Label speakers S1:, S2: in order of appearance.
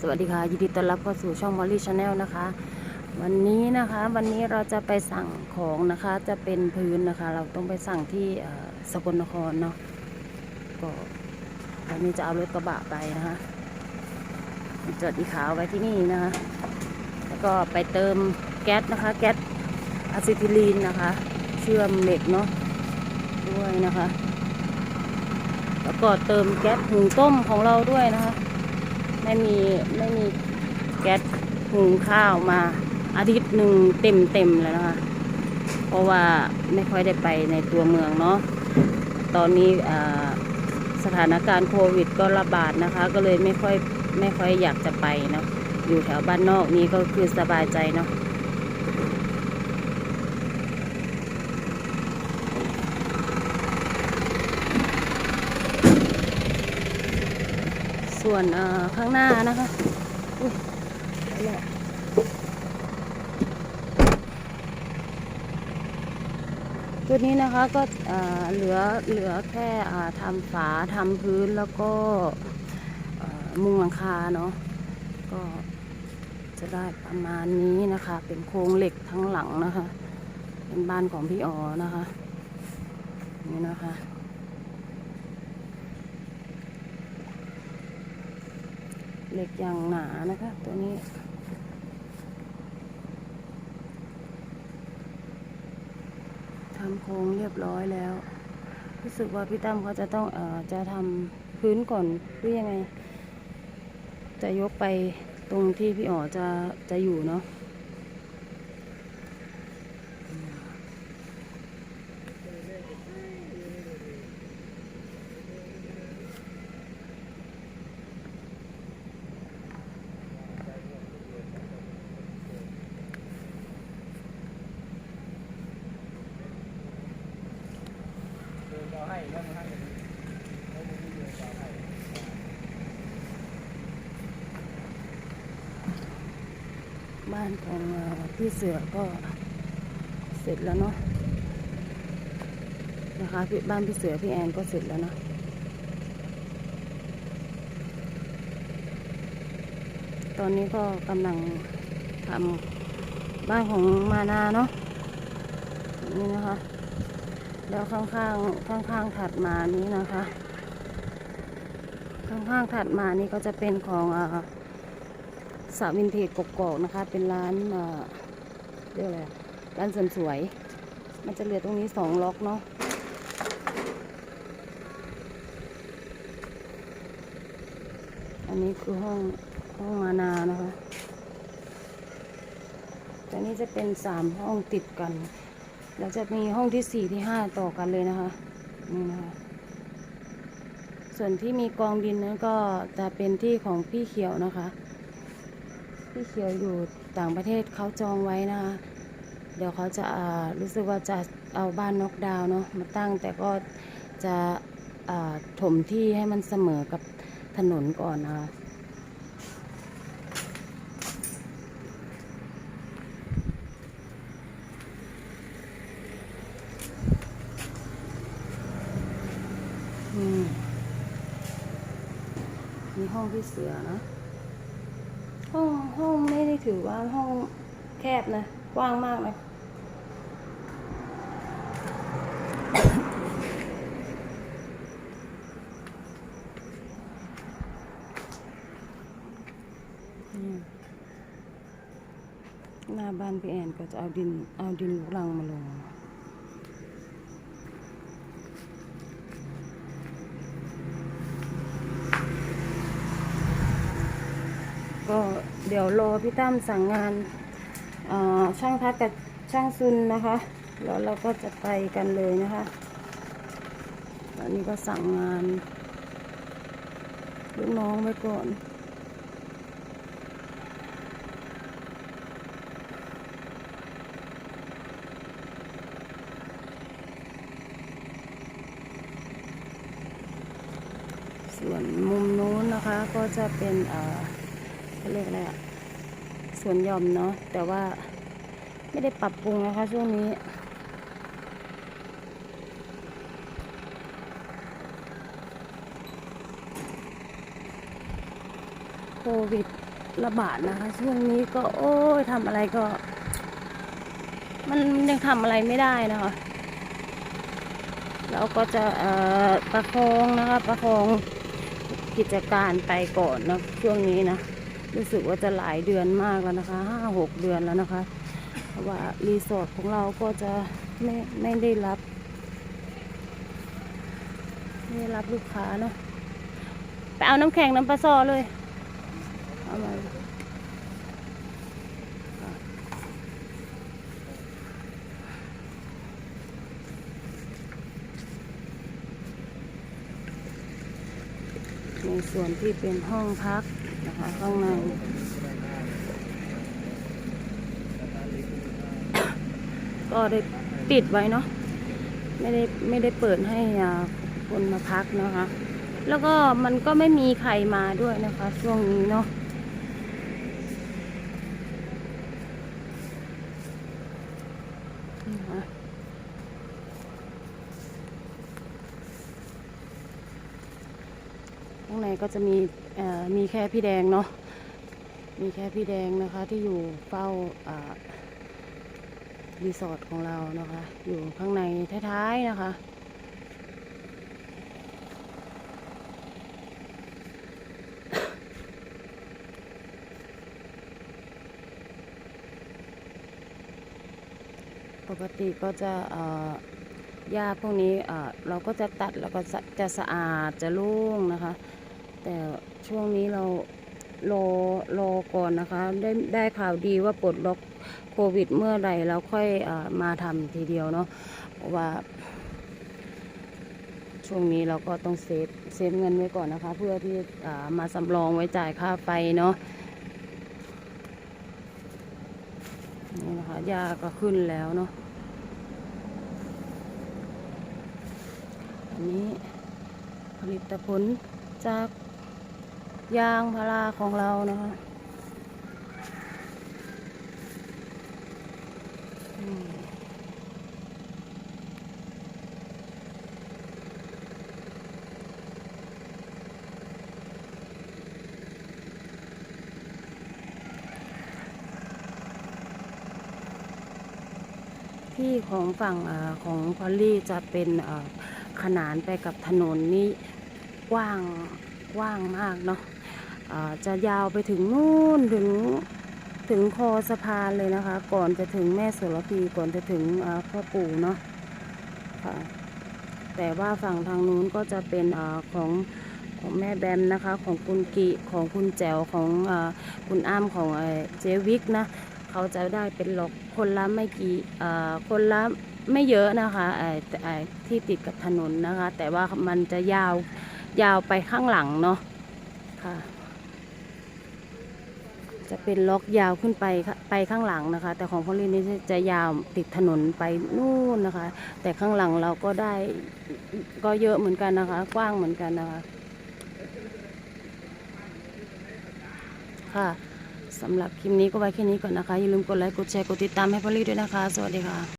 S1: สวัสดีค่ะยินดีต้อนรับเข้าสู่ช่องมอลลี่ชาแนลนะคะ วันนี้นะคะวันนี้เราจะไปสั่งของนะคะจะเป็นพื้นนะคะ เราต้องไปสั่งที่สกลนครเนาะก็วันนี้จะเอารถกระบะไปนะคะจอดอีขาวไว้ที่นี่นะคะ แล้วก็ไปเติมแก๊สนะคะ แก๊สอะซิทิลีนนะคะ เชื่อมเหล็กเนาะด้วยนะคะ แล้วก็เติมแก๊สหุงต้มของเราด้วยนะคะ ไม่มีไม่มีแก๊สหุงข้าวมาอาทิตย์หนึ่งเต็มเต็มแล้วนะคะ เพราะว่าไม่ค่อยได้ไปในตัวเมืองเนาะตอนนี้สถานการณ์โควิด ก็ระบาดนะคะ ก็เลยไม่ค่อยไม่ค่อยอยากจะไปเนาะอยู่แถวบ้านนอกนี้ก็คือสบายใจเนาะ ส่วนข้างหน้านะคะอุ๊ยไปแล้วตัวนี้นะคะก็เหลือเหลือแค่ทำฝาทำพื้นแล้วก็มุงหลังคาเนาะก็จะได้ประมาณนี้นะคะ เป็นโครงเหล็กทั้งหลังนะคะ เป็นบ้านของพี่อ๋อนะคะ นี่นะคะ เหล็กอย่างหนานะคะ ตัวนี้ ทำโครงเรียบร้อยแล้ว รู้สึกว่าพี่ตั้มเขาจะต้องเอ่อจะทำพื้นก่อนหรือยังไง จะยกไปตรงที่พี่อ๋อจะจะอยู่เนาะ บ้านของเอ่อพี่เสือก็เสร็จแล้วเนาะนะคะพี่บ้านพี่เสือพี่แอนก็เสร็จแล้วเนาะตอนนี้ก็กำลังทำบ้านของมานาเนาะนี่นะคะ แล้วข้างๆข้างๆถัดมานี้นะคะ ข้างๆถัดมานี่ก็จะเป็นของอสาวินเทจกกอกนะคะ เป็นร้านเอ่อเรียกอะไรร้านเสริมสวย มันจะเหลือตรงนี้สองล็อกเนาะอันนี้คือห้องห้องมานานะคะแต่นี่จะเป็นสามห้องติดกัน แล้วจะมีห้องที่สี่ที่ห้าต่อกันเลยนะคะนี่นะคะส่วนที่มีกองดินนั้นก็จะเป็นที่ของพี่เขียวนะคะ พี่เขียวอยู่ต่างประเทศเขาจองไว้นะคะ เดี๋ยวเขาจะารู้สึกว่าจะเอาบ้านนอกดาวเนาะมาตั้งแต่ก็จะถมที่ให้มันเสมอกับถนนก่อนนะคะ ห้องพี่เสือนะ ห้องห้องไม่ได้ถือว่าห้องแคบนะกว้างมากนะอืมหน้าบ้านพี่แอนก็จะเอาดินเอาดินลูกรังมาลง ก็ เดี๋ยวรอพี่ตั้มสั่งงานช่างทัดกับช่างซุนนะคะ แล้วเราก็จะไปกันเลยนะคะตอนนี้ก็สั่งงานลูกน้องไว้ก่อนส่วนมุมนู้นนะคะก็จะเป็นอ่อ เขาเรียกอะไรอะสวนยอมเนาะแต่ว่าไม่ได้ปรับปรุงนะคะช่วงนี้โควิดระบาดนะคะ ช่วงนี้ก็โอ้ยทำอะไรก็ มันยังทำอะไรไม่ได้นะคะเราก็จะประคองนะคะประคองกิจการไปก่อนนะช่วงนี้นะ รู้สึกว่าจะหลายเดือนมากแล้วนะคะห้าหกเดือนแล้วนะคะเพราะว่ารีสอร์ทของเราก็จะไม่ไม่ได้รับไม่ได้รับลูกค้าเนาะไปเอาน้ำแข็งน้ำปลาซอเลยเอามาในส่วนที่เป็นห้องพัก นะคะข้างในก็ได้ปิดไว้เนาะไม่ได้ไม่ได้เปิดให้คนมาพักนะคะ แล้วก็มันก็ไม่มีใครมาด้วยนะคะ ช่วงนี้เนาะ ข้างในก็จะมีมีแค่พี่แดงเนาะมีแค่พี่แดงนะคะที่อยู่เฝ้ารีสอร์ทของเรานะคะ อยู่ข้างในท้ายๆนะคะปกติก็จะ หญ้าพวกนี้เราก็จะตัดแล้วก็จะสะอาดจะโล่งนะคะ แต่ช่วงนี้เรารอรอก่อนนะคะ ได้ได้ข่าวดีว่าปลดล็อกโควิดเมื่อไร่แล้วค่อยอมาทำทีเดียวเนาะว่า ช่วงนี้เราก็ต้องเซฟเซฟเงินไว้ก่อนนะคะ เพื่อที่มาสำรองไว้จ่ายค่าไฟเนาะนี่นะคะยาก็ขึ้นแล้วเนาะ อันนี้ผลิตผลจากยางพาราของเรานะคะที่ของฝั่งอของพอลลี่จะเป็นอ นานไปกับถนนนี้กว้างกว้างมากเนาะจะยาวไปถึงนู่นถึงถึงคอสะพานเลยนะคะ ก่อนจะถึงแม่โสระพีก่อนจะถึงพ่อปู่เนาะค่ะแต่ว่าฝั่งทางนู้นก็จะเป็นอของของแม่แบมนะคะ ของคุณกิของคุณแจวของอคุณอ้ำของเจวิกนะ เขาจะได้เป็นหลอกคนละไม่กี่คนละ ไม่เยอะนะคะไอ้ไอ้ที่ติดกับถนนนะคะ แต่ว่ามันจะยาวยาวไปข้างหลังเนาะค่ะ จะเป็นล็อกยาวขึ้นไปไปข้างหลังนะคะ แต่ของพอลินนี่จะยาวติดถนนไปนู่นนะคะ แต่ข้างหลังเราก็ได้ก็เยอะเหมือนกันนะคะ กว้างเหมือนกันนะคะค่ะสำหรับคลิปนี้ก็ไว้แค่นี้ก่อนนะคะ อย่าลืมกดไลค์ กดแชร์ กดติดตามให้พอลลี่ด้วยนะคะ สวัสดีค่ะ